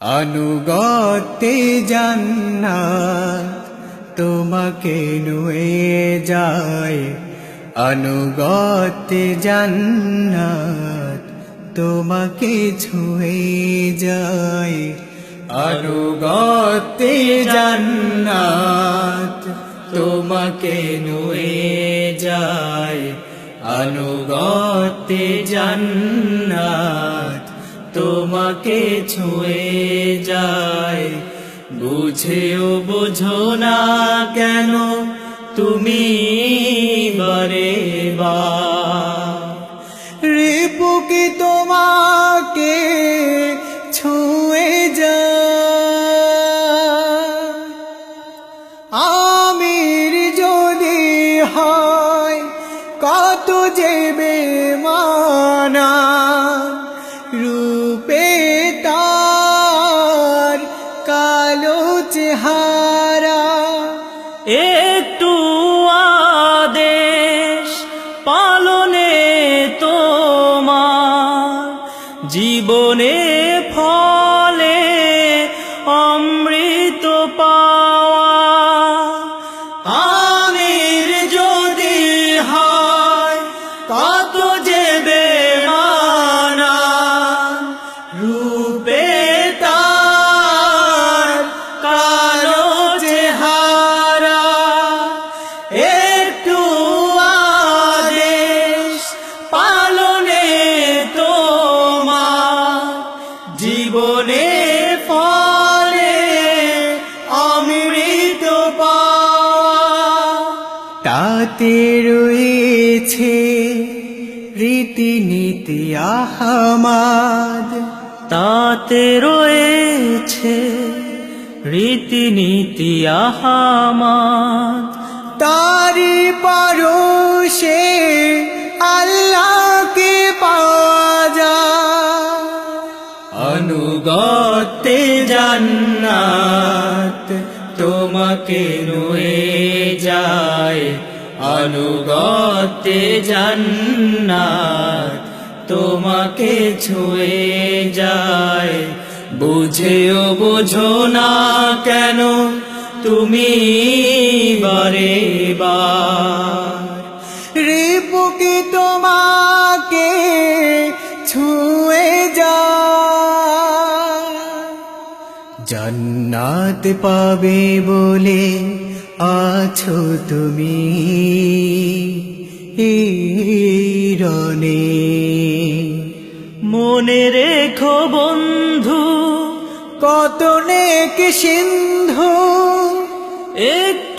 অনুগতে জান্নাত তোমাকে নুয়ে যায়। অনুগতে জান্নাত তোমাকে ছুঁয়ে যায়। অনুগতে জান্নাত তোমাকে নুয়ে যায়। অনুগতে জান্নাত তোমাকে ছুঁয়ে যায়। বুঝেও বোঝো না কেন তুমি বারে বা। রিপুকি তোমাকে ছুঁয়ে যা আমির যদি হয়, কত যে জীবনে ফলে অমৃত পাওয়া। আমির যদি হয় কত যে বেমানা রূপে তাতে রয়েছে রীতিনীতি আহমাদ। তাতে রয়েছে রীতিনীতি আহামাদ। তারি পরশে আল্লাহকে পাওয়া যায়। অনুগতে জান্নাত তোমাকে নুয়ে যায় অনুগতে জান্নাত তোমাকে ছুঁয়ে যায়। বুঝেও বোঝো না কেন তুমি বারে। রিপুকি তোমাকে ছুঁয়ে যায়। জান্নাত পাবে বলে আছো তুমি রনে মনে রেখো বন্ধু কত নেক সিন্ধু একটু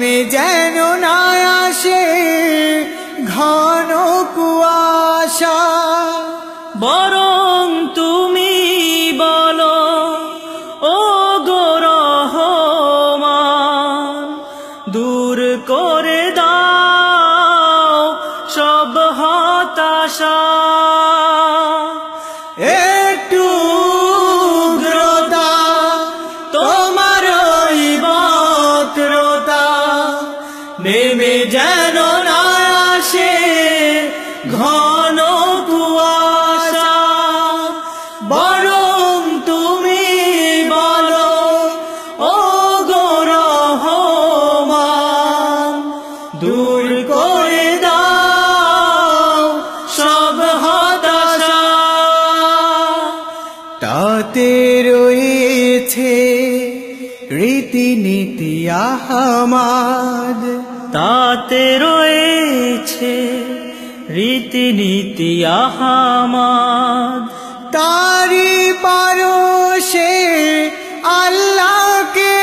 নেমে যেন না আসে ঘন কুয়াশা। বরং তুমি বলো ও গোরহমান দূর করে দাও সব হতাশা। যেন না আসে ঘন কুয়াশা। বরং তুমি বলো ও গোরহমান দূর করে দাও সব হতাশা। তাতে রয়েছে রীতিনীতি আহমাদ। তাতে রয়েছে রীতিনীতি আহামাদ। তারি পারশে আল্লাহকে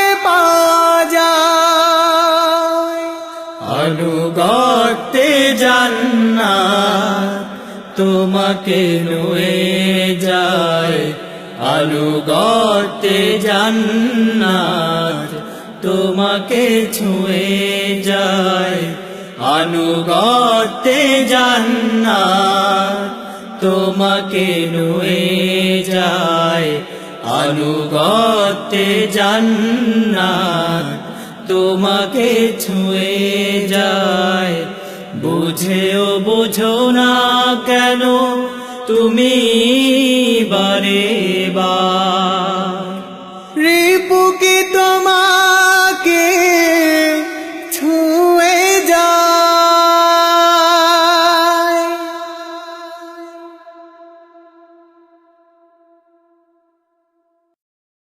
অনুগতে জান্নাত তোমাকে নুয়ে যায়। আলু অনুগতে জান্নাত তোমাকে ছুঁয়ে যায়। অনুগতে জান্নাত তোমাকে নুয়ে যায়। আনুগত্যে জান্নাত তোমাকে ছুঁয়ে যায়। বুঝেও বুঝো না কেন তুমি বারে বার।